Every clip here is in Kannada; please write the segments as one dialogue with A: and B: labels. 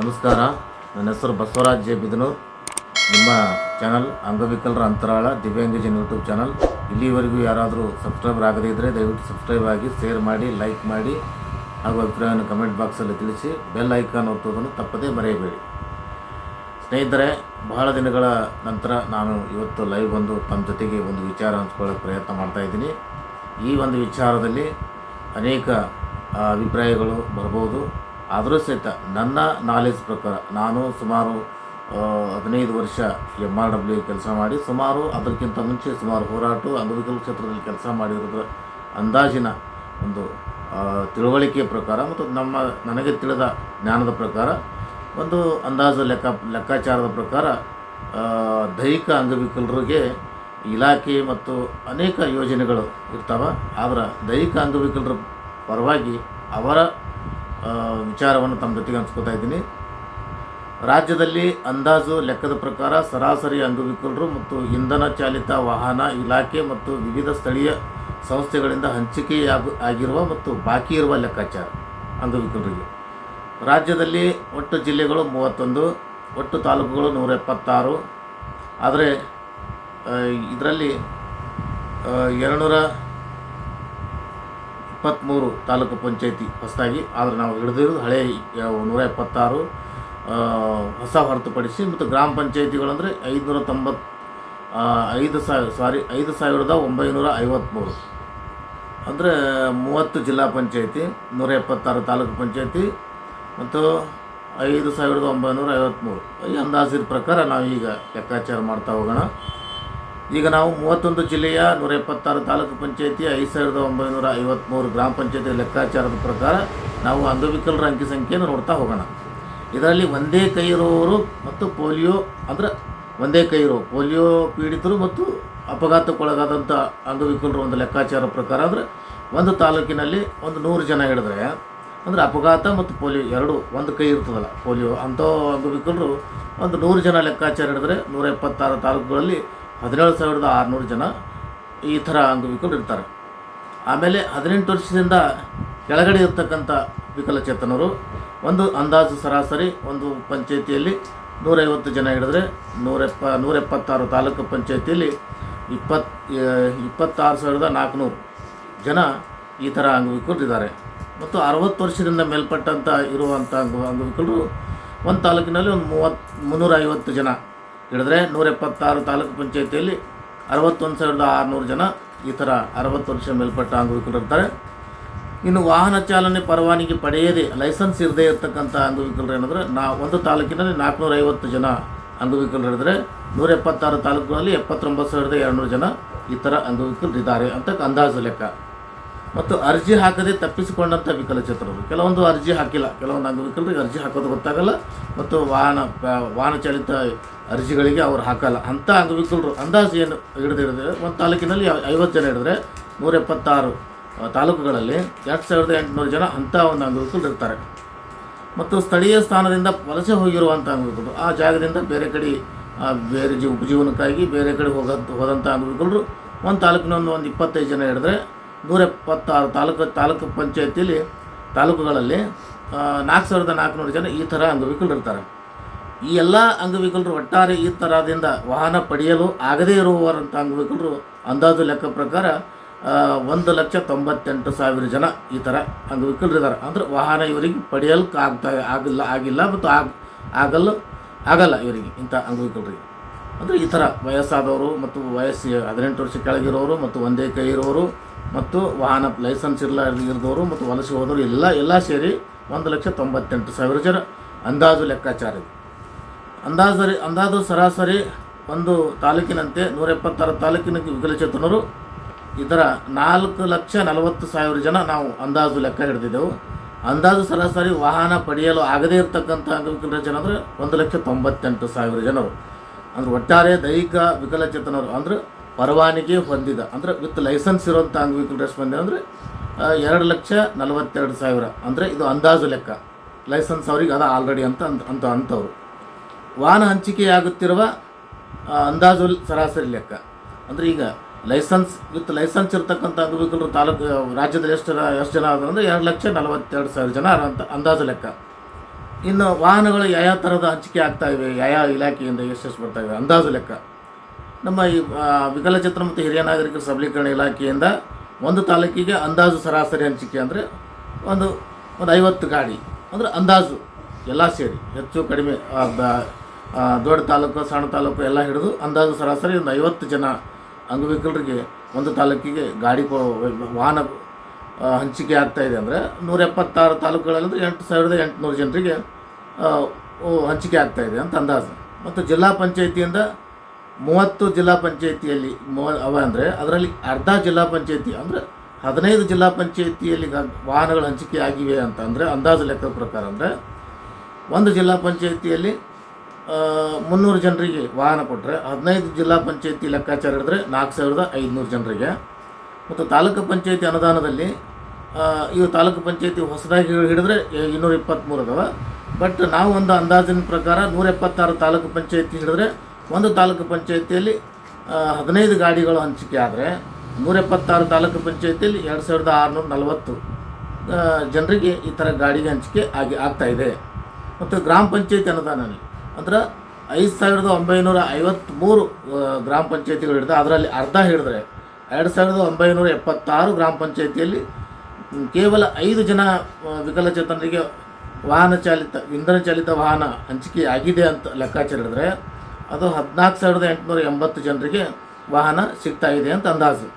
A: ನಮಸ್ಕಾರ. ನನ್ನ ಹೆಸರು ಬಸವರಾಜ್ ಜೆ. ಬಿದನೂರ್. ನಿಮ್ಮ ಚಾನಲ್ ಅಂಗವಿಕಲರ ಅಂತರಾಳ ದಿವ್ಯಾಂಗಜನ್ ಯೂಟ್ಯೂಬ್ ಚಾನಲ್. ಇಲ್ಲಿವರೆಗೂ ಯಾರಾದರೂ ಸಬ್ಸ್ಕ್ರೈಬರ್ ಆಗದೇ ಇದ್ದರೆ ದಯವಿಟ್ಟು ಸಬ್ಸ್ಕ್ರೈಬ್ ಆಗಿ, ಶೇರ್ ಮಾಡಿ, ಲೈಕ್ ಮಾಡಿ ಹಾಗೂ ಅಭಿಪ್ರಾಯವನ್ನು ಕಮೆಂಟ್ ಬಾಕ್ಸಲ್ಲಿ ತಿಳಿಸಿ, ಬೆಲ್ ಐಕಾನ್ ಒತ್ತೋದನ್ನು ತಪ್ಪದೇ ಮರೆಯಬೇಡಿ. ಸ್ನೇಹಿತರೆ, ಬಹಳ ದಿನಗಳ ನಂತರ ನಾನು ಇವತ್ತು ಲೈವ್ ಬಂದು ತಮ್ಮ ಜೊತೆಗೆ ಒಂದು ವಿಚಾರ ಹಂಚ್ಕೊಳ್ಳೋಕ್ಕೆ ಪ್ರಯತ್ನ ಮಾಡ್ತಾ ಇದ್ದೀನಿ. ಈ ಒಂದು ವಿಚಾರದಲ್ಲಿ ಅನೇಕ ಅಭಿಪ್ರಾಯಗಳು ಬರ್ಬೋದು. ಆದರೂ ಸಹಿತ ನನ್ನ ನಾಲೆಜ್ ಪ್ರಕಾರ ನಾನು ಸುಮಾರು ಹದಿನೈದು ವರ್ಷ ಎಂ ಆರ್ ಡಬ್ಲ್ಯೂ ಕೆಲಸ ಮಾಡಿ ಸುಮಾರು ಅದಕ್ಕಿಂತ ಮುಂಚೆ ಸುಮಾರು ಹೋರಾಟ ಅಂಗವಿಕಲ ಕ್ಷೇತ್ರದಲ್ಲಿ ಕೆಲಸ ಮಾಡಿರೋದ್ರ ಅಂದಾಜಿನ ಒಂದು ತಿಳುವಳಿಕೆಯ ಪ್ರಕಾರ ಮತ್ತು ನಮ್ಮ, ನನಗೆ ತಿಳಿದ ಜ್ಞಾನದ ಪ್ರಕಾರ ಒಂದು ಅಂದಾಜು ಲೆಕ್ಕ, ಲೆಕ್ಕಾಚಾರದ ಪ್ರಕಾರ ದೈಹಿಕ ಅಂಗವಿಕಲರಿಗೆ ಇಲಾಖೆ ಮತ್ತು ಅನೇಕ ಯೋಜನೆಗಳು ಇರ್ತಾವೆ. ಆದರೆ ದೈಹಿಕ ಅಂಗವಿಕಲರ ಪರವಾಗಿ ಅವರ ವಿಚಾರವನ್ನು ತಮ್ಮ ಜೊತೆಗೆ ಹಂಚ್ಕೋತಾ ಇದ್ದೀನಿ. ರಾಜ್ಯದಲ್ಲಿ ಅಂದಾಜು ಲೆಕ್ಕದ ಪ್ರಕಾರ ಸರಾಸರಿ ಅಂಗವಿಕಲರು ಮತ್ತು ಇಂಧನ ಚಾಲಿತ ವಾಹನ ಇಲಾಖೆ ಮತ್ತು ವಿವಿಧ ಸ್ಥಳೀಯ ಸಂಸ್ಥೆಗಳಿಂದ ಹಂಚಿಕೆಯಾಗ ಆಗಿರುವ ಮತ್ತು ಬಾಕಿ ಇರುವ ಲೆಕ್ಕಾಚಾರ ಅಂಗವಿಕಲರಿಗೆ. ರಾಜ್ಯದಲ್ಲಿ ಒಟ್ಟು ಜಿಲ್ಲೆಗಳು ಮೂವತ್ತೊಂದು, ಒಟ್ಟು ತಾಲೂಕುಗಳು ನೂರ ಎಪ್ಪತ್ತಾರು ಆದರೆ ಇದರಲ್ಲಿ ಎರಡುನೂರ ಇಪ್ಪತ್ತ್ಮೂರು ತಾಲೂಕು ಪಂಚಾಯತಿ ಹೊಸದಾಗಿ. ಆದರೆ ನಾವು ಹಿಡಿದಿರೋದು ಹಳೆ ನೂರ ಎಪ್ಪತ್ತಾರು ಹೊಸ ಹೊರತುಪಡಿಸಿ ಮತ್ತು ಗ್ರಾಮ ಪಂಚಾಯಿತಿಗಳಂದರೆ ಐದುನೂರ ತೊಂಬತ್ತು ಐದು ಸಾವಿರ ಸಾರಿ, ಐದು ಸಾವಿರದ ಒಂಬೈನೂರ ಐವತ್ತ್ಮೂರು ಅಂದರೆ ಮೂವತ್ತು ಜಿಲ್ಲಾ ಪಂಚಾಯತಿ ನೂರ ಎಪ್ಪತ್ತಾರು ತಾಲೂಕು ಪಂಚಾಯತಿ ಮತ್ತು ಐದು ಸಾವಿರದ ಒಂಬೈನೂರ ಐವತ್ತ್ಮೂರು ಈ ಅಂದಾಜಿನ ಪ್ರಕಾರ ನಾವು ಈಗ ಲೆಕ್ಕಾಚಾರ ಮಾಡ್ತಾ ಹೋಗೋಣ. ಈಗ ನಾವು ಮೂವತ್ತೊಂದು ಜಿಲ್ಲೆಯ ನೂರ ಎಪ್ಪತ್ತಾರು ತಾಲೂಕು ಪಂಚಾಯತಿ ಐದು ಸಾವಿರದ ಒಂಬೈನೂರ ಐವತ್ತ್ಮೂರು ಗ್ರಾಮ ಪಂಚಾಯತಿ ಲೆಕ್ಕಾಚಾರದ ಪ್ರಕಾರ ನಾವು ಅಂಗವಿಕಲರ ಅಂಕಿ ಸಂಖ್ಯೆಯನ್ನು ನೋಡ್ತಾ ಹೋಗೋಣ. ಇದರಲ್ಲಿ ಒಂದೇ ಕೈ ಇರುವವರು ಮತ್ತು ಪೋಲಿಯೋ ಅಂದರೆ ಒಂದೇ ಕೈ ಇರೋ ಪೋಲಿಯೋ ಪೀಡಿತರು ಮತ್ತು ಅಪಘಾತಕ್ಕೊಳಗಾದಂಥ ಅಂಗವಿಕಲರು ಒಂದು ಲೆಕ್ಕಾಚಾರ ಪ್ರಕಾರ ಅಂದರೆ ಒಂದು ತಾಲೂಕಿನಲ್ಲಿ ಒಂದು ನೂರು ಜನ ಹಿಡಿದ್ರೆ ಅಂದರೆ ಅಪಘಾತ ಮತ್ತು ಪೋಲಿಯೋ ಎರಡು ಒಂದು ಕೈ ಇರ್ತದಲ್ಲ. ಪೋಲಿಯೋ ಅಂಥ ಅಂಗವಿಕಲರು ಒಂದು ನೂರು ಜನ ಲೆಕ್ಕಾಚಾರ ಹಿಡಿದ್ರೆ ನೂರ ಎಪ್ಪತ್ತಾರು ತಾಲೂಕುಗಳಲ್ಲಿ ಹದಿನೇಳು ಸಾವಿರದ ಆರುನೂರು ಜನ ಈ ಥರ ಅಂಗವಿಕಲರು ಇರ್ತಾರೆ. ಆಮೇಲೆ ಹದಿನೆಂಟು ವರ್ಷದಿಂದ ಕೆಳಗಡೆ ಇರ್ತಕ್ಕಂಥ ವಿಕಲಚೇತನರು, ಒಂದು ಅಂದಾಜು ಸರಾಸರಿ, ಒಂದು ಪಂಚಾಯಿತಿಯಲ್ಲಿ ನೂರೈವತ್ತು ಜನ ಹಿಡಿದ್ರೆ ನೂರೆಪ್ಪ, ನೂರೆಪ್ಪತ್ತಾರು ತಾಲೂಕು ಪಂಚಾಯತಿಯಲ್ಲಿ ಇಪ್ಪತ್ತು ಇಪ್ಪತ್ತಾರು ಸಾವಿರದ ನಾಲ್ಕುನೂರು ಜನ ಈ ಥರ ಅಂಗವಿಕಲರು ಇದ್ದಾರೆ. ಮತ್ತು ಅರವತ್ತು ವರ್ಷದಿಂದ ಮೇಲ್ಪಟ್ಟಂಥ ಇರುವಂಥ ಅಂಗ ಅಂಗವಿಕಲರು ಒಂದು ತಾಲೂಕಿನಲ್ಲಿ ಒಂದು ಮೂವತ್ತು, ಮುನ್ನೂರೈವತ್ತು ಜನ ಹಿಡಿದ್ರೆ ನೂರ ಎಪ್ಪತ್ತಾರು ತಾಲೂಕು ಪಂಚಾಯಿತಿಯಲ್ಲಿ ಅರವತ್ತೊಂದು ಸಾವಿರದ ಆರುನೂರು ಜನ ಈ ಥರ ಅರವತ್ತು ವರ್ಷ ಮೇಲ್ಪಟ್ಟ ಅಂಗವಿಕಲರಿರ್ತಾರೆ ಇನ್ನು ವಾಹನ ಚಾಲನೆ ಪರವಾನಗಿ ಪಡೆಯದೇ ಲೈಸೆನ್ಸ್ ಇರದೇ ಇರತಕ್ಕಂಥ ಅಂಗವಿಕಲರು ಏನಂದ್ರೆ, ನಾ ಒಂದು ತಾಲೂಕಿನಲ್ಲಿ ನಾಲ್ಕುನೂರ ಐವತ್ತು ಜನ ಅಂಗವಿಕಲರು ಹಿಡಿದ್ರೆ ನೂರ ಎಪ್ಪತ್ತಾರು ತಾಲೂಕುಗಳಲ್ಲಿ ಎಪ್ಪತ್ತೊಂಬತ್ತು ಸಾವಿರದ ಎರಡುನೂರು ಜನ ಈ ಥರ ಅಂಗವಿಕಲರು ಇದ್ದಾರೆ ಅಂತ ಅಂದಾಜು ಲೆಕ್ಕ. ಮತ್ತು ಅರ್ಜಿ ಹಾಕದೇ ತಪ್ಪಿಸಿಕೊಂಡಂಥ ವಿಕಲಚೇತನರು ಕೆಲವೊಂದು ಅರ್ಜಿ ಹಾಕಿಲ್ಲ. ಕೆಲವೊಂದು ಅಂಗವಿಕಲರಿಗೆ ಅರ್ಜಿ ಹಾಕೋದು ಗೊತ್ತಾಗಲ್ಲ. ಮತ್ತು ವಾಹನ ವಾಹನ ಚಾಲಿತ ಅರ್ಜಿಗಳಿಗೆ ಅವ್ರು ಹಾಕಲ್ಲ. ಅಂಥ ಅಂಗವಿಕಲರು ಅಂದಾಜು ಏನು ಹಿಡಿದು ಹಿಡಿದ್ರೆ ಒಂದು ತಾಲೂಕಿನಲ್ಲಿ ಐವತ್ತು ಜನ ಹಿಡಿದ್ರೆ ನೂರ ಎಪ್ಪತ್ತಾರು ತಾಲೂಕುಗಳಲ್ಲಿ ಎರಡು ಸಾವಿರದ ಎಂಟುನೂರು ಜನ ಅಂಥ ಒಂದು ಅಂಗವಿಕಲರು ಇರ್ತಾರೆ. ಮತ್ತು ಸ್ಥಳೀಯ ಸ್ಥಾನದಿಂದ ವಲಸೆ ಹೋಗಿರುವಂಥ ಅಂಗವಿಕಲರು ಆ ಜಾಗದಿಂದ ಬೇರೆ ಕಡೆ ಬೇರೆ ಜೀವ ಉಪಜೀವನಕ್ಕಾಗಿ ಬೇರೆ ಕಡೆ ಹೋಗ ಹೋದಂಥ ಅಂಗವಿಕಲರು ಒಂದು ತಾಲೂಕಿನೊಂದು ಒಂದು ಇಪ್ಪತ್ತೈದು ಜನ ಹಿಡಿದ್ರೆ ನೂರ ಎಪ್ಪತ್ತಾರು ತಾಲೂಕು ತಾಲೂಕು ಪಂಚಾಯತಿಯಲ್ಲಿ ತಾಲೂಕುಗಳಲ್ಲಿ ನಾಲ್ಕು ಸಾವಿರದ ನಾಲ್ಕುನೂರು ಜನ ಈ ಥರ ಅಂಗವಿಕಲರು ಇರ್ತಾರೆ. ಈ ಎಲ್ಲ ಅಂಗವಿಕಲರು ಒಟ್ಟಾರೆ ಈ ಥರದಿಂದ ವಾಹನ ಪಡೆಯಲು ಆಗದೇ ಇರುವವರಂಥ ಅಂಗವಿಕಲರು ಅಂದಾಜು ಲೆಕ್ಕ ಪ್ರಕಾರ ಒಂದು ಲಕ್ಷ ತೊಂಬತ್ತೆಂಟು ಸಾವಿರ ಜನ ಈ ಥರ ಅಂಗವಿಕಲರು ಇದ್ದಾರೆ ಅಂದರೆ ವಾಹನ ಇವರಿಗೆ ಪಡೆಯಲಿಕ್ಕೆ ಆಗ್ತಾ, ಆಗಿಲ್ಲ ಆಗಿಲ್ಲ ಮತ್ತು ಆಗ, ಆಗಲ್ಲ ಆಗಲ್ಲ ಇವರಿಗೆ ಇಂಥ ಅಂಗವಿಕಲರಿಗೆ. ಅಂದರೆ ಈ ಥರ ವಯಸ್ಸಾದವರು ಮತ್ತು ವಯಸ್ಸು ಹದಿನೆಂಟು ವರ್ಷ ಕೆಳಗಿರೋರು ಮತ್ತು ಒಂದೇ ಕೈ ಇರೋರು ಮತ್ತು ವಾಹನ ಲೈಸೆನ್ಸ್ ಇಲ್ಲ ಇರಿದವರು ಮತ್ತು ವಲಸೆ ಹೋದವರು ಎಲ್ಲ ಎಲ್ಲ ಸೇರಿ ಒಂದು ಲಕ್ಷ ತೊಂಬತ್ತೆಂಟು ಸಾವಿರ ಜನ ಅಂದಾಜು ಲೆಕ್ಕಾಚಾರ ಇದೆ. ಅಂದಾಜು ಅಂದಾಜು ಸರಾಸರಿ ಒಂದು ತಾಲೂಕಿನಂತೆ ನೂರ ಎಪ್ಪತ್ತಾರು ತಾಲೂಕಿನ ವಿಕಲಚೇತನರು ಇದರ ನಾಲ್ಕು ಲಕ್ಷ ನಲವತ್ತು ಸಾವಿರ ಜನ ನಾವು ಅಂದಾಜು ಲೆಕ್ಕ ಹಿಡಿದಿದ್ದೆವು. ಅಂದಾಜು ಸರಾಸರಿ ವಾಹನ ಪಡೆಯಲು ಆಗದೇ ಇರತಕ್ಕಂಥ ಅಂಗವಿಕಲರ ಜನ ಅಂದರೆ ಒಂದು ಲಕ್ಷ ತೊಂಬತ್ತೆಂಟು ಸಾವಿರ ಜನರು. ಅಂದರೆ ಒಟ್ಟಾರೆ ದೈಹಿಕ ವಿಕಲಚೇತನರು ಅಂದರೆ ಪರವಾನಗಿ ಹೊಂದಿದ ಅಂದರೆ ವಿತ್ ಲೈಸೆನ್ಸ್ ಇರುವಂಥ ಅಂಗವಿಕಲರು ಮಂದಿ ಅಂದರೆ ಎರಡು ಲಕ್ಷ ನಲವತ್ತೆರಡು ಸಾವಿರ. ಅಂದರೆ ಇದು ಅಂದಾಜು ಲೆಕ್ಕ. ಲೈಸೆನ್ಸ್ ಅವ್ರಿಗೆ ಅದ ಆಲ್ರೆಡಿ ಅಂತ ಅಂತ ಅಂತ ಅಂಥವ್ರು ವಾಹನ ಹಂಚಿಕೆಯಾಗುತ್ತಿರುವ ಅಂದಾಜು ಸರಾಸರಿ ಲೆಕ್ಕ. ಅಂದರೆ ಈಗ ಲೈಸೆನ್ಸ್, ವಿತ್ ಲೈಸೆನ್ಸ್ ಇರತಕ್ಕಂಥ ಅಂಗವಿಕಲರು ತಾಲೂಕು, ರಾಜ್ಯದಲ್ಲಿ ಎಷ್ಟು ಜನ ಎಷ್ಟು ಜನ ಆದ್ರೆ ಅಂದರೆ ಎರಡು ಲಕ್ಷ ನಲವತ್ತೆರಡು ಸಾವಿರ ಜನ ಅಂತ ಅಂದಾಜು ಲೆಕ್ಕ. ಇನ್ನು ವಾಹನಗಳು ಯಾವ ಥರದ ಹಂಚಿಕೆ ಆಗ್ತಾಯಿವೆ ಯಾವ ಇಲಾಖೆಯಿಂದ ಎಷ್ಟೆಷ್ಟು ಇವೆ ಅಂದಾಜು ಲೆಕ್ಕ. ನಮ್ಮ ಈ ವಿಕಲಚೇತನ ಮತ್ತು ಹಿರಿಯ ನಾಗರಿಕರ ಸಬಲೀಕರಣ ಇಲಾಖೆಯಿಂದ ಒಂದು ತಾಲೂಕಿಗೆ ಅಂದಾಜು ಸರಾಸರಿ ಹಂಚಿಕೆ ಅಂದರೆ ಒಂದು ಒಂದು ಐವತ್ತು ಗಾಡಿ, ಅಂದರೆ ಅಂದಾಜು ಎಲ್ಲ ಸೇರಿ, ಹೆಚ್ಚು, ಕಡಿಮೆ ದೊಡ್ಡ ತಾಲೂಕು, ಸಣ್ಣ ತಾಲೂಕು ಎಲ್ಲ ಹಿಡಿದು ಅಂದಾಜು ಸರಾಸರಿ ಒಂದು ಐವತ್ತು ಜನ ಅಂಗವಿಕಲರಿಗೆ ಒಂದು ತಾಲೂಕಿಗೆ ಗಾಡಿ ವಾಹನ ಹಂಚಿಕೆ ಆಗ್ತಾಯಿದೆ ಅಂದರೆ ನೂರ ಎಪ್ಪತ್ತಾರು ತಾಲೂಕುಗಳಲ್ಲಿ ಎಂಟು ಸಾವಿರದ ಎಂಟುನೂರು ಜನರಿಗೆ ಹಂಚಿಕೆ ಆಗ್ತಾಯಿದೆ ಅಂತ ಅಂದಾಜು. ಮತ್ತು ಜಿಲ್ಲಾ ಪಂಚಾಯಿತಿಯಿಂದ ಮೂವತ್ತು ಜಿಲ್ಲಾ ಪಂಚಾಯಿತಿಯಲ್ಲಿ, ಮೂವ, ಅವ ಅಂದರೆ ಅದರಲ್ಲಿ ಅರ್ಧ ಜಿಲ್ಲಾ ಪಂಚಾಯಿತಿ ಅಂದರೆ ಹದಿನೈದು ಜಿಲ್ಲಾ ಪಂಚಾಯಿತಿಯಲ್ಲಿ ವಾಹನಗಳು ಹಂಚಿಕೆ ಆಗಿವೆ ಅಂತ ಅಂದರೆ ಅಂದಾಜು ಲೆಕ್ಕದ ಪ್ರಕಾರ ಅಂದರೆ ಒಂದು ಜಿಲ್ಲಾ ಪಂಚಾಯಿತಿಯಲ್ಲಿ ಮುನ್ನೂರು ಜನರಿಗೆ ವಾಹನ ಕೊಟ್ಟರೆ ಹದಿನೈದು ಜಿಲ್ಲಾ ಪಂಚಾಯಿತಿ ಲೆಕ್ಕಾಚಾರ ಹಿಡಿದ್ರೆ ನಾಲ್ಕು ಸಾವಿರದ ಐದುನೂರು ಜನರಿಗೆ. ಮತ್ತು ತಾಲೂಕು ಪಂಚಾಯಿತಿ ಅನುದಾನದಲ್ಲಿ ಇವು ತಾಲೂಕು ಪಂಚಾಯಿತಿ ಹೊಸದಾಗಿ ಹಿಡಿದ್ರೆ ಇನ್ನೂರ ಇಪ್ಪತ್ತ್ಮೂರು ಅದಾವ. ಬಟ್ ನಾವು ಒಂದು ಅಂದಾಜಿನ ಪ್ರಕಾರ ನೂರ ಎಪ್ಪತ್ತಾರು ತಾಲೂಕು ಪಂಚಾಯಿತಿ ಹಿಡಿದ್ರೆ ಒಂದು ತಾಲೂಕು ಪಂಚಾಯತಿಯಲ್ಲಿ ಹದಿನೈದು ಗಾಡಿಗಳು ಹಂಚಿಕೆ ಆದರೆ ನೂರ ಎಪ್ಪತ್ತಾರು ತಾಲೂಕು ಪಂಚಾಯತಿಯಲ್ಲಿ ಎರಡು ಸಾವಿರದ ಆರುನೂರ ನಲವತ್ತು ಜನರಿಗೆ ಈ ಥರ ಗಾಡಿಗೆ ಹಂಚಿಕೆ ಆಗಿ ಆಗ್ತಾಯಿದೆ ಮತ್ತು ಗ್ರಾಮ ಪಂಚಾಯತಿ ಅನುದಾನದಲ್ಲಿ ಅಂದ್ರೆ ಐದು ಸಾವಿರದ ಒಂಬೈನೂರ ಐವತ್ತ್ಮೂರು ಗ್ರಾಮ ಪಂಚಾಯತಿಗಳು ಹಿಡಿದು, ಅದರಲ್ಲಿ ಅರ್ಧ ಹಿಡಿದ್ರೆ ಎರಡು ಸಾವಿರದ ಒಂಬೈನೂರ ಎಪ್ಪತ್ತಾರು ಗ್ರಾಮ ಪಂಚಾಯತಿಯಲ್ಲಿ ಕೇವಲ ಐದು ಜನ ವಿಕಲಚೇತನರಿಗೆ ವಾಹನ ಚಾಲಿತ, ಇಂಧನ ಚಾಲಿತ ವಾಹನ ಹಂಚಿಕೆ ಆಗಿದೆ ಅಂತ ಲೆಕ್ಕಾಚಾರ ಹಿಡಿದ್ರೆ, ಅದು ಹದಿನಾಲ್ಕು ಸಾವಿರದ ಎಂಟುನೂರ ಎಂಬತ್ತು ಜನರಿಗೆ ವಾಹನ ಸಿಗ್ತಾ ಇದೆ ಅಂತ ಅಂದಾಜು.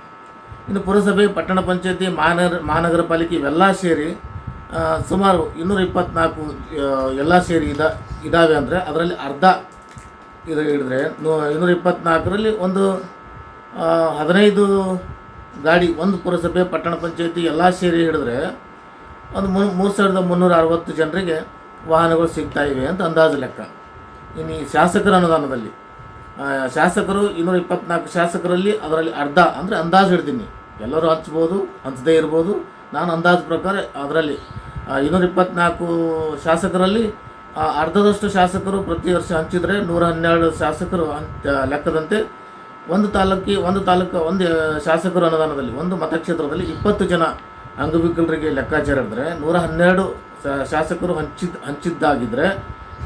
A: ಇನ್ನು ಪುರಸಭೆ, ಪಟ್ಟಣ ಪಂಚಾಯತಿ ಮಹಾನಗರ ಮಹಾನಗರ ಪಾಲಿಕೆ ಇವೆಲ್ಲ ಸೇರಿ ಸುಮಾರು ಇನ್ನೂರ ಇಪ್ಪತ್ನಾಲ್ಕು ಎಲ್ಲ ಸೇರಿ ಇದ ಇದ್ದಾವೆ ಅಂದರೆ ಅದರಲ್ಲಿ ಅರ್ಧ ಇದು ಹಿಡಿದ್ರೆ ಇನ್ನೂರ ಇಪ್ಪತ್ನಾಲ್ಕರಲ್ಲಿ ಒಂದು ಹದಿನೈದು ಗಾಡಿ, ಒಂದು ಪುರಸಭೆ, ಪಟ್ಟಣ ಪಂಚಾಯತಿ ಎಲ್ಲ ಸೇರಿ ಹಿಡಿದ್ರೆ ಒಂದು ಮೂ, ಮೂರು ಸಾವಿರದ ಮುನ್ನೂರ ಅರವತ್ತು ಜನರಿಗೆ ವಾಹನಗಳು ಸಿಗ್ತಾಯಿವೆ ಅಂತ ಅಂದಾಜು ಲೆಕ್ಕ. ಇನ್ನು ಈ ಶಾಸಕರ ಅನುದಾನದಲ್ಲಿ ಶಾಸಕರು ಇನ್ನೂರ ಇಪ್ಪತ್ನಾಲ್ಕು ಶಾಸಕರಲ್ಲಿ ಅದರಲ್ಲಿ ಅರ್ಧ ಅಂದರೆ ಅಂದಾಜು ಹಿಡ್ತೀನಿ ಎಲ್ಲರೂ ಹಂಚ್ಬೋದು, ಹಂಚದೇ ಇರ್ಬೋದು ನಾನು ಅಂದಾಜು ಪ್ರಕಾರ ಅದರಲ್ಲಿ ಇನ್ನೂರ ಇಪ್ಪತ್ನಾಲ್ಕು ಶಾಸಕರಲ್ಲಿ ಅರ್ಧದಷ್ಟು ಶಾಸಕರು ಪ್ರತಿ ವರ್ಷ ಹಂಚಿದರೆ ನೂರ ಹನ್ನೆರಡು ಶಾಸಕರು ಲೆಕ್ಕದಂತೆ ಒಂದು ತಾಲೂಕಿ, ಒಂದು ತಾಲೂಕು, ಒಂದು ಶಾಸಕರು ಅನುದಾನದಲ್ಲಿ, ಒಂದು ಮತಕ್ಷೇತ್ರದಲ್ಲಿ ಇಪ್ಪತ್ತು ಜನ ಅಂಗವಿಕಲರಿಗೆ ಲೆಕ್ಕಾಚಾರ ಇದ್ದರೆ ನೂರ ಹನ್ನೆರಡು ಶಾಸಕರು ಹಂಚಿದ ಹಂಚಿದ್ದಾಗಿದ್ದರೆ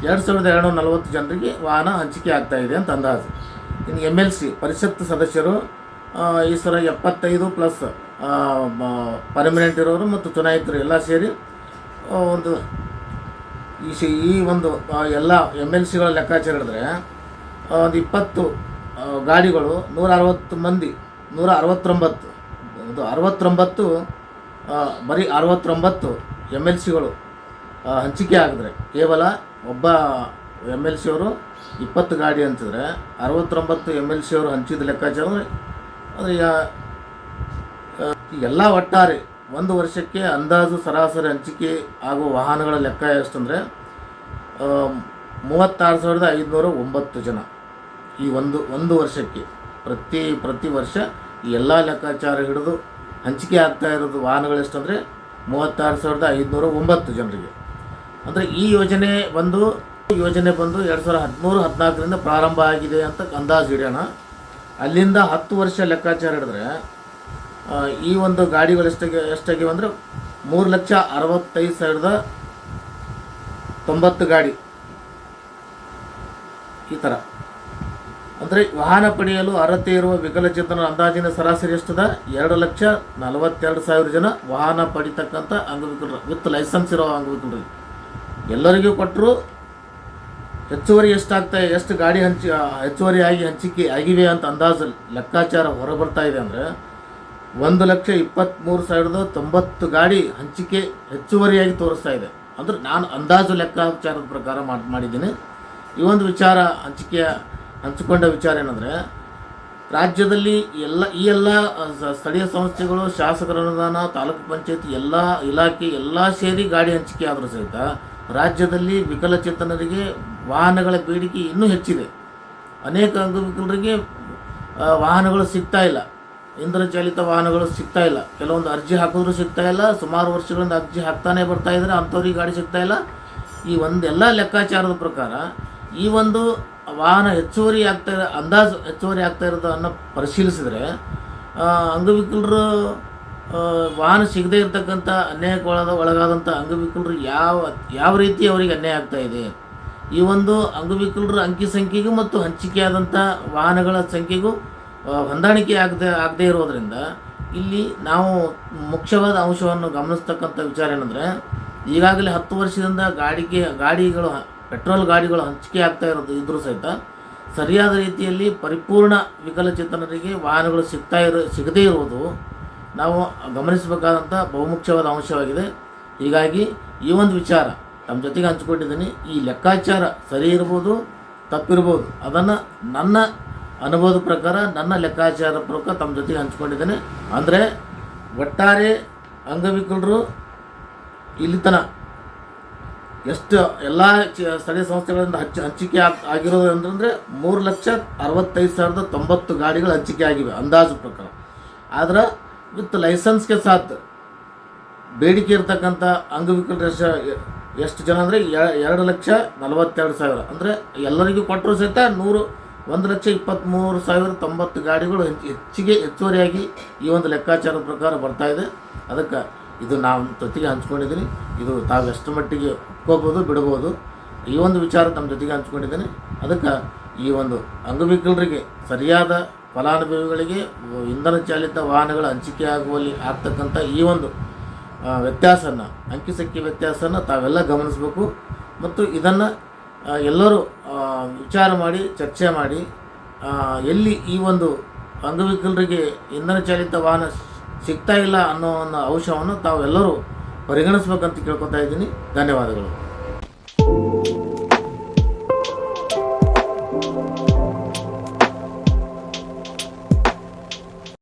A: ಎರಡು ಸಾವಿರದ ಎರಡು ನಲವತ್ತು ಜನರಿಗೆ ವಾಹನ ಹಂಚಿಕೆ ಆಗ್ತಾಯಿದೆ ಅಂತ ಅಂದಾಜು. ಇನ್ನು ಎಂ ಎಲ್ ಸಿ ಪರಿಷತ್ ಸದಸ್ಯರು ಈ ಸಲ ಎಪ್ಪತ್ತೈದು ಪ್ಲಸ್ ಪರ್ಮನೆಂಟ್ ಇರೋರು ಮತ್ತು ಚುನಾಯಿತರು ಎಲ್ಲ ಸೇರಿ ಒಂದು, ಈ ಸಿ, ಈ ಒಂದು ಎಲ್ಲ ಎಂ ಎಲ್ ಸಿಗಳ ಲೆಕ್ಕಾಚಾರ ಹಿಡಿದ್ರೆ ಒಂದು ಇಪ್ಪತ್ತು ಗಾಡಿಗಳು ನೂರ ಅರವತ್ತು ಮಂದಿ ನೂರ ಅರವತ್ತೊಂಬತ್ತು ಒಂದು ಅರವತ್ತೊಂಬತ್ತು ಬರೀ ಅರವತ್ತೊಂಬತ್ತು ಎಂ ಎಲ್ ಸಿಗಳು ಹಂಚಿಕೆ ಆಗಿದ್ರೆ, ಕೇವಲ ಒಬ್ಬ ಎಂ ಎಲ್ ಸಿ ಅವರು ಇಪ್ಪತ್ತು ಗಾಡಿ ಹಂಚಿದ್ರೆ, ಅರವತ್ತೊಂಬತ್ತು ಎಂ ಎಲ್ ಸಿ ಅವರು ಹಂಚಿದ ಲೆಕ್ಕಾಚಾರ ಅಂದರೆ ಎಲ್ಲ ಒಟ್ಟಾರೆ ಒಂದು ವರ್ಷಕ್ಕೆ ಅಂದಾಜು ಸರಾಸರಿ ಹಂಚಿಕೆ ಆಗುವ ವಾಹನಗಳ ಲೆಕ್ಕ ಎಷ್ಟಂದರೆ ಮೂವತ್ತಾರು ಸಾವಿರದ ಐದುನೂರ ಒಂಬತ್ತು ಜನ ಈ ಒಂದು ಒಂದು ವರ್ಷಕ್ಕೆ. ಪ್ರತಿ ಪ್ರತಿ ವರ್ಷ ಈ ಎಲ್ಲ ಲೆಕ್ಕಾಚಾರ ಹಿಡಿದು ಹಂಚಿಕೆ ಆಗ್ತಾ ಇರೋದು ವಾಹನಗಳು ಎಷ್ಟಂದರೆ, ಮೂವತ್ತಾರು ಸಾವಿರದ ಐದುನೂರ ಒಂಬತ್ತು ಜನರಿಗೆ. ಅಂದರೆ ಈ ಯೋಜನೆ ಬಂದು ಯೋಜನೆ ಬಂದು ಎರಡು ಸಾವಿರದ ಹದಿಮೂರು ಹದಿನಾಲ್ಕರಿಂದ ಪ್ರಾರಂಭ ಆಗಿದೆ ಅಂತ ಅಂದಾಜು ಹಿಡಿಯೋಣ. ಅಲ್ಲಿಂದ ಹತ್ತು ವರ್ಷ ಲೆಕ್ಕಾಚಾರ ಹಿಡಿದ್ರೆ ಈ ಒಂದು ಗಾಡಿಗಳು ಎಷ್ಟಾಗಿ ಎಷ್ಟಾಗಿವೆ ಅಂದರೆ ಮೂರು ಲಕ್ಷ ಅರವತ್ತೈದು ಸಾವಿರದ ತೊಂಬತ್ತು ಗಾಡಿ. ಈ ಥರ ಅಂದರೆ ವಾಹನ ಪಡೆಯಲು ಅರ್ಹತೆ ಇರುವ ವಿಕಲಚೇತನರ ಅಂದಾಜಿನ ಸರಾಸರಿ ಎಷ್ಟದ? ಎರಡು ಲಕ್ಷ ನಲವತ್ತೆರಡು ಸಾವಿರ ಜನ ವಾಹನ ಪಡಿತಕ್ಕಂಥ ಅಂಗವಿಕಲರು ವಿತ್ ಲೈಸೆನ್ಸ್ ಇರೋ ಅಂಗವಿಕಲರಿಗೆ. ಎಲ್ಲರಿಗೂ ಕೊಟ್ಟರು ಹೆಚ್ಚುವರಿ ಎಷ್ಟಾಗ್ತಾ ಎಷ್ಟು ಗಾಡಿ ಹಂಚಿ ಹೆಚ್ಚುವರಿ ಆಗಿ ಹಂಚಿಕೆ ಆಗಿವೆ ಅಂತ ಅಂದಾಜು ಲೆಕ್ಕಾಚಾರ ಹೊರಬರ್ತಾ ಇದೆ ಅಂದರೆ ಒಂದು ಲಕ್ಷ ಇಪ್ಪತ್ತ್ಮೂರು ಸಾವಿರದ ತೊಂಬತ್ತು ಗಾಡಿ ಹಂಚಿಕೆ ಹೆಚ್ಚುವರಿಯಾಗಿ ತೋರಿಸ್ತಾ ಇದೆ. ಅಂದರೆ ನಾನು ಅಂದಾಜು ಲೆಕ್ಕಾಚಾರದ ಪ್ರಕಾರ ಮಾಡಿ, ಮಾಡಿದ್ದೀನಿ. ಈ ಒಂದು ವಿಚಾರ ಹಂಚಿಕೆಯ, ಹಂಚಿಕೊಂಡ ವಿಚಾರ ಏನಂದರೆ, ರಾಜ್ಯದಲ್ಲಿ ಎಲ್ಲ, ಈ ಎಲ್ಲ ಸ್ಥಳೀಯ ಸಂಸ್ಥೆಗಳು, ಶಾಸಕರ ಅನುದಾನ, ತಾಲೂಕು ಪಂಚಾಯತಿ, ಎಲ್ಲ ಇಲಾಖೆ, ಎಲ್ಲ ಸೇರಿ ಗಾಡಿ ಹಂಚಿಕೆ ಆದರೂ ಸಹಿತ ರಾಜ್ಯದಲ್ಲಿ ವಿಕಲಚೇತನರಿಗೆ ವಾಹನಗಳ ಬೇಡಿಕೆ ಇನ್ನೂ ಹೆಚ್ಚಿದೆ. ಅನೇಕ ಅಂಗವಿಕಲರಿಗೆ ವಾಹನಗಳು ಸಿಗ್ತಾ ಇಲ್ಲ. ಇಂಧನ ವಾಹನಗಳು ಸಿಗ್ತಾ ಇಲ್ಲ. ಕೆಲವೊಂದು ಅರ್ಜಿ ಹಾಕಿದ್ರು ಸಿಗ್ತಾ ಇಲ್ಲ. ಸುಮಾರು ವರ್ಷಗಳಿಂದ ಅರ್ಜಿ ಹಾಕ್ತಾನೆ ಬರ್ತಾ ಇದ್ದಾರೆ. ಅಂಥವ್ರಿಗೆ ಗಾಡಿ ಸಿಗ್ತಾ ಇಲ್ಲ. ಈ ಒಂದೆಲ್ಲ ಲೆಕ್ಕಾಚಾರದ ಪ್ರಕಾರ, ಈ ಒಂದು ವಾಹನ ಹೆಚ್ಚುವರಿ ಆಗ್ತಾ ಇರೋ, ಅಂದಾಜು ಹೆಚ್ಚುವರಿ ಆಗ್ತಾ ಇರೋದನ್ನು ಪರಿಶೀಲಿಸಿದರೆ ಅಂಗವಿಕಲರು ವಾಹನ ಸಿಗದೇ ಇರತಕ್ಕಂಥ ಅನ್ಯಾಯಕ್ಕೆ ಒಳಗಾದಂಥ ಅಂಗವಿಕಲರು ಯಾವ ಯಾವ ರೀತಿ ಅವರಿಗೆ ಅನ್ಯಾಯ ಆಗ್ತಾ ಇದೆ? ಈ ಒಂದು ಅಂಗವಿಕಲರ ಅಂಕಿ ಸಂಖ್ಯೆಗೂ ಮತ್ತು ಹಂಚಿಕೆಯಾದಂಥ ವಾಹನಗಳ ಸಂಖ್ಯೆಗೂ ಹೊಂದಾಣಿಕೆ ಆಗದೆ, ಆಗದೇ ಇರೋದರಿಂದ ಇಲ್ಲಿ ನಾವು ಮುಖ್ಯವಾದ ಅಂಶವನ್ನು ಗಮನಿಸ್ತಕ್ಕಂಥ ವಿಚಾರ ಏನಂದರೆ, ಈಗಾಗಲೇ ಹತ್ತು ವರ್ಷದಿಂದ ಗಾಡಿಗೆ, ಗಾಡಿಗಳು, ಪೆಟ್ರೋಲ್ ಗಾಡಿಗಳು ಹಂಚಿಕೆ ಆಗ್ತಾ ಇರೋದು ಇದ್ದರೂ ಸಹಿತ ಸರಿಯಾದ ರೀತಿಯಲ್ಲಿ ಪರಿಪೂರ್ಣ ವಿಕಲಚೇತನರಿಗೆ ವಾಹನಗಳು ಸಿಗ್ತಾ ಇರೋ, ಸಿಗದೇ ಇರುವುದು ನಾವು ಗಮನಿಸಬೇಕಾದಂಥ ಬಹುಮುಖ್ಯವಾದ ಅಂಶವಾಗಿದೆ. ಹೀಗಾಗಿ ಈ ಒಂದು ವಿಚಾರ ತಮ್ಮ ಜೊತೆಗೆ ಹಂಚ್ಕೊಂಡಿದ್ದೀನಿ. ಈ ಲೆಕ್ಕಾಚಾರ ಸರಿ ಇರ್ಬೋದು, ತಪ್ಪಿರ್ಬೋದು, ಅದನ್ನು ನನ್ನ ಅನುಭವದ ಪ್ರಕಾರ, ನನ್ನ ಲೆಕ್ಕಾಚಾರ ಪ್ರಕಾರ ತಮ್ಮ ಜೊತೆಗೆ ಹಂಚ್ಕೊಂಡಿದ್ದೇನೆ. ಅಂದರೆ ಒಟ್ಟಾರೆ ಅಂಗವಿಕಲರು ಇಲ್ಲಿತನ ಎಷ್ಟು ಎಲ್ಲ ಸ್ಥಳೀಯ ಸಂಸ್ಥೆಗಳಿಂದ ಹಚ್ಚ ಹಂಚಿಕೆ ಆಗ್ ಆಗಿರೋದು ಅಂತಂದರೆ ಮೂರು ಲಕ್ಷ ಅರವತ್ತೈದು ಸಾವಿರದ ತೊಂಬತ್ತು ಗಾಡಿಗಳು ಹಂಚಿಕೆ ಆಗಿವೆ ಅಂದಾಜು ಪ್ರಕಾರ. ಆದ್ರೆ ವಿತ್ ಲೈಸೆನ್ಸ್ಗೆ ಸಾತ್ ಬೇಡಿಕೆ ಇರ್ತಕ್ಕಂಥ ಅಂಗವಿಕಲರ ಎಷ್ಟು ಜನ ಅಂದರೆ ಎರಡು ಲಕ್ಷ ನಲವತ್ತೆರಡು ಸಾವಿರ. ಅಂದರೆ ಎಲ್ಲರಿಗೂ ಕೊಟ್ಟರು ಸಹಿತ ನೂರು, ಒಂದು ಲಕ್ಷ ಇಪ್ಪತ್ತ್ಮೂರು ಸಾವಿರ ತೊಂಬತ್ತು ಗಾಡಿಗಳು ಹೆಚ್ಚು ಹೆಚ್ಚಿಗೆ ಹೆಚ್ಚುವರಿಯಾಗಿ ಈ ಒಂದು ಲೆಕ್ಕಾಚಾರದ ಪ್ರಕಾರ ಬರ್ತಾ ಇದೆ. ಅದಕ್ಕೆ ಇದು ನಾವು ಜೊತೆಗೆ ಹಂಚ್ಕೊಂಡಿದ್ದೀನಿ. ಇದು ತಾವು ಎಷ್ಟು ಮಟ್ಟಿಗೆ ಒಪ್ಕೋಬೋದು, ಬಿಡ್ಬೋದು, ಈ ಒಂದು ವಿಚಾರ ತಮ್ಮ ಜೊತೆಗೆ ಹಂಚ್ಕೊಂಡಿದ್ದೀನಿ. ಅದಕ್ಕೆ ಈ ಒಂದು ಅಂಗವಿಕಲರಿಗೆ ಸರಿಯಾದ ಫಲಾನುಭವಿಗಳಿಗೆ ಇಂಧನ ಚಾಲಿತ ವಾಹನಗಳ ಹಂಚಿಕೆ ಆಗುವಲ್ಲಿ ಆಗ್ತಕ್ಕಂಥ ಈ ಒಂದು ವ್ಯತ್ಯಾಸನ ಅಂಕಿ ಸಂಖ್ಯೆ ವ್ಯತ್ಯಾಸನ ತಾವೆಲ್ಲ ಗಮನಿಸಬೇಕು. ಮತ್ತು ಇದನ್ನು ಎಲ್ಲರೂ ವಿಚಾರ ಮಾಡಿ, ಚರ್ಚೆ ಮಾಡಿ ಎಲ್ಲಿ ಈ ಒಂದು ಅಂಗವಿಕಲರಿಗೆ ಇಂಧನ ಚಾಲಿತ ವಾಹನ ಸಿಗ್ತಾ ಇಲ್ಲ ಅನ್ನೋ ಒಂದು ಅಂಶವನ್ನು ತಾವೆಲ್ಲರೂ ಪರಿಗಣಿಸ್ಬೇಕಂತ ಕೇಳ್ಕೊತಾ ಇದ್ದೀನಿ. ಧನ್ಯವಾದಗಳು.